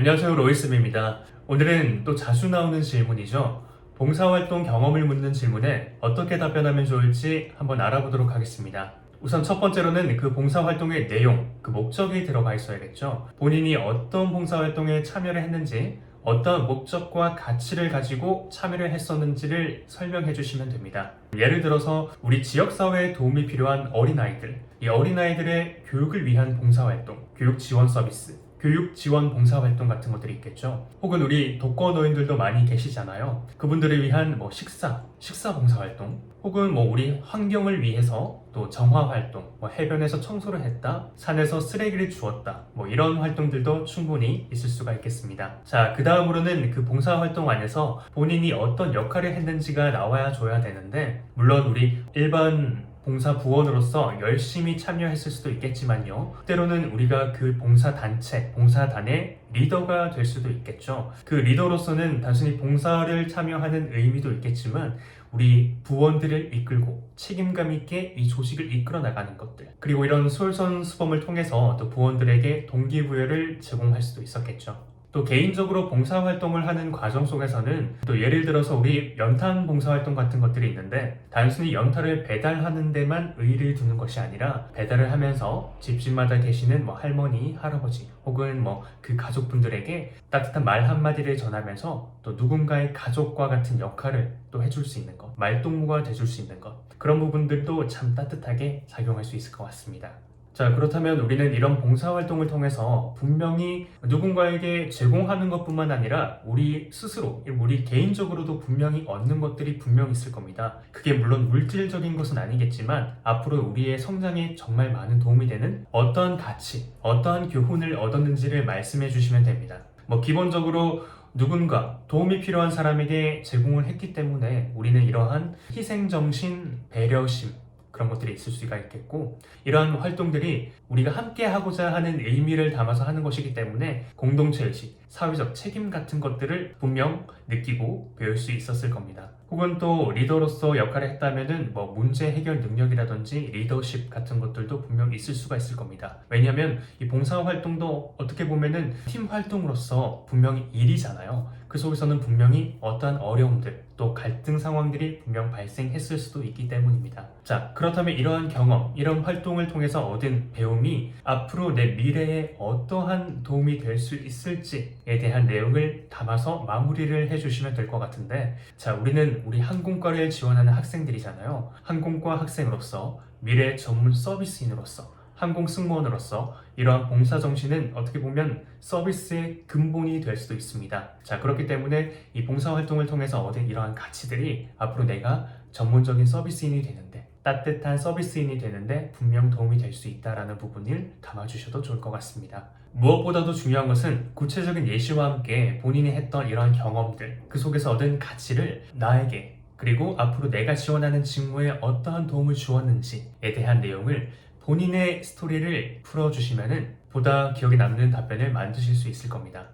안녕하세요 로이스입니다. 오늘은 또 자주 나오는 질문이죠. 봉사활동 경험을 묻는 질문에 어떻게 답변하면 좋을지 한번 알아보도록 하겠습니다. 우선 첫 번째로는 그 봉사활동의 내용, 그 목적이 들어가 있어야겠죠. 본인이 어떤 봉사활동에 참여를 했는지, 어떤 목적과 가치를 가지고 참여를 했었는지를 설명해 주시면 됩니다. 예를 들어서 우리 지역사회에 도움이 필요한 어린아이들, 이 어린아이들의 교육을 위한 봉사활동, 교육 지원 서비스, 교육 지원 봉사 활동 같은 것들이 있겠죠. 혹은 우리 독거노인들도 많이 계시잖아요. 그분들을 위한 뭐 식사, 식사 봉사 활동, 혹은 뭐 우리 환경을 위해서 또 정화 활동, 뭐 해변에서 청소를 했다, 산에서 쓰레기를 주웠다, 뭐 이런 활동들도 충분히 있을 수가 있겠습니다. 자, 그 다음으로는 그 봉사 활동 안에서 본인이 어떤 역할을 했는지가 나와야 줘야 되는데, 물론 우리 일반 봉사 부원으로서 열심히 참여했을 수도 있겠지만요. 때로는 우리가 그 봉사 단체, 봉사단의 리더가 될 수도 있겠죠. 그 리더로서는 단순히 봉사를 참여하는 의미도 있겠지만 우리 부원들을 이끌고 책임감 있게 이 조직을 이끌어 나가는 것들 그리고 이런 솔선수범을 통해서 또 부원들에게 동기부여를 제공할 수도 있었겠죠. 또 개인적으로 봉사활동을 하는 과정 속에서는 또 예를 들어서 우리 연탄 봉사활동 같은 것들이 있는데 단순히 연탄을 배달하는 데만 의의를 두는 것이 아니라 배달을 하면서 집집마다 계시는 뭐 할머니, 할아버지 혹은 뭐 그 가족분들에게 따뜻한 말 한마디를 전하면서 또 누군가의 가족과 같은 역할을 또 해줄 수 있는 것 말동무가 돼줄 수 있는 것 그런 부분들도 참 따뜻하게 작용할 수 있을 것 같습니다. 자, 그렇다면 우리는 이런 봉사활동을 통해서 분명히 누군가에게 제공하는 것뿐만 아니라 우리 스스로, 우리 개인적으로도 분명히 얻는 것들이 분명히 있을 겁니다. 그게 물론 물질적인 것은 아니겠지만 앞으로 우리의 성장에 정말 많은 도움이 되는 어떠한 가치, 어떠한 교훈을 얻었는지를 말씀해 주시면 됩니다. 뭐 기본적으로 누군가 도움이 필요한 사람에게 제공을 했기 때문에 우리는 이러한 희생정신, 배려심, 그런 것들이 있을 수가 있겠고 이러한 활동들이 우리가 함께 하고자 하는 의미를 담아서 하는 것이기 때문에 공동체 의식, 사회적 책임 같은 것들을 분명 느끼고 배울 수 있었을 겁니다. 혹은 또 리더로서 역할을 했다면은 뭐 문제 해결 능력이라든지 리더십 같은 것들도 분명 있을 수가 있을 겁니다. 왜냐하면 이 봉사 활동도 어떻게 보면은 팀 활동으로서 분명히 일이잖아요. 그 속에서는 분명히 어떠한 어려움들 또 갈등 상황들이 분명 발생했을 수도 있기 때문입니다. 자, 그렇다면 이러한 경험, 이런 활동을 통해서 얻은 배움이 앞으로 내 미래에 어떠한 도움이 될 수 있을지에 대한 내용을 담아서 마무리를 해주시면 될 것 같은데, 자, 우리는 우리 항공과를 지원하는 학생들이잖아요. 항공과 학생으로서 미래 전문 서비스인으로서 항공 승무원으로서 이러한 봉사 정신은 어떻게 보면 서비스의 근본이 될 수도 있습니다. 자, 그렇기 때문에 이 봉사 활동을 통해서 얻은 이러한 가치들이 앞으로 내가 전문적인 서비스인이 되는데 따뜻한 서비스인이 되는데 분명 도움이 될 수 있다라는 부분을 담아주셔도 좋을 것 같습니다. 무엇보다도 중요한 것은 구체적인 예시와 함께 본인이 했던 이러한 경험들, 그 속에서 얻은 가치를 나에게 그리고 앞으로 내가 지원하는 직무에 어떠한 도움을 주었는지에 대한 내용을 본인의 스토리를 풀어주시면 보다 기억에 남는 답변을 만드실 수 있을 겁니다.